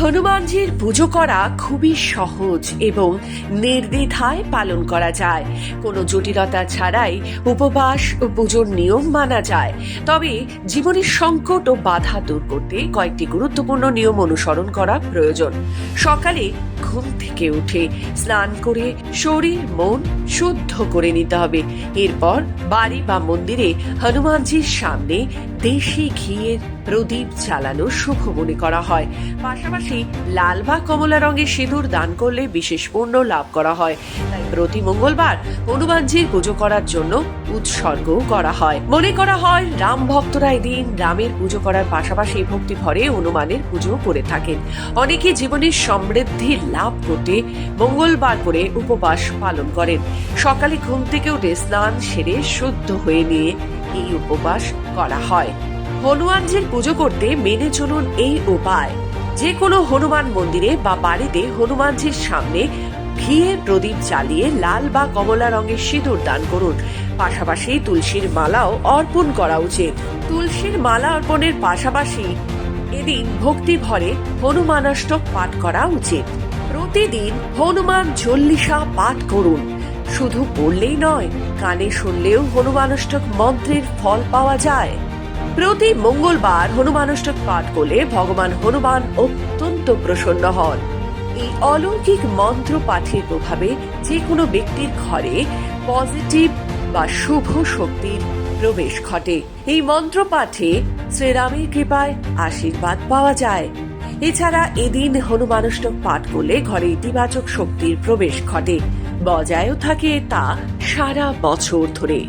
হনুমানজির পুজো করা খুবই সহজ এবং নির্দ্বিধায় পালন করা যায়। কোনো জটিলতা ছাড়াই উপবাস ও পুজোর নিয়ম মানা যায়। তবে জীবনের সংকট ও বাধা দূর করতে কয়েকটি গুরুত্বপূর্ণ নিয়ম অনুসরণ করা প্রয়োজন। সকালে ঘুম থেকে উঠে স্নান করে শরীর, মন শুদ্ধ করে নিতে হবে। এরপর বাড়ি বা মন্দিরে হনুমানজির সামনে দেশি ঘিয়ের প্রদীপ জ্বালানো শুভ মনে করা হয়। পাশাপাশি লাল বা কমলা রঙের সিঁদুর দান করলে বিশেষ পুণ্য লাভ করা হয়। তাই প্রতি মঙ্গলবার হনুমানজির পুজো করার জন্য উৎসর্গও করা হয়। মনে করা হয়, রাম ভক্তরা এদিন রামের পুজো করার পাশাপাশি ভক্তি ভরে হনুমানের পুজো করে থাকেন। অনেকে জীবনের সমৃদ্ধির লাভ করতে মঙ্গলবার করে উপবাস পালন করেন। সকালে ঘুম থেকে উঠে স্নান সেরে শুদ্ধ হয়ে নিয়ে এই উপবাস করা হয়। হনুমানজির পুজো করতে মেনে চলুন এই উপায়। যে কোনো হনুমান মন্দিরে বা বাড়িতে হনুমানজির সামনে ঘিয়ের প্রদীপ জ্বালিয়ে লাল বা কমলা রঙের সিঁদুর দান করুন। পাশাপাশি তুলসীর মালাও অর্পণ করা উচিত। তুলসীর মালা অর্পণের পাশাপাশি এদিন ভক্তি ভরে হনুমানাষ্টক পাঠ করা উচিত। প্রতিদিন হনুমান চল্লিশা পাঠ করুন। শুধু পড়লেই নয়, কানে শুনলেও হনুমানাষ্টক মন্ত্রের ফল পাওয়া যায়। প্রতি মঙ্গলবার হনুমানাষ্টক পাঠ করলে ভগবান হনুমান অত্যন্ত প্রসন্ন হন। এই অলৌকিক মন্ত্র পাঠের প্রভাবে যে কোনো ব্যক্তির ঘরে পজিটিভ বা শুভ শক্তির প্রবেশ ঘটে। এই মন্ত্র পাঠে শ্রীরামের কৃপায় আশীর্বাদ পাওয়া যায়। এছাড়া এদিন হনুমানষ্টক পাঠ করলে ঘরে ইতিবাচক শক্তির প্রবেশ ঘটে। বজায়ও থাকে তা সারা বছর ধরে।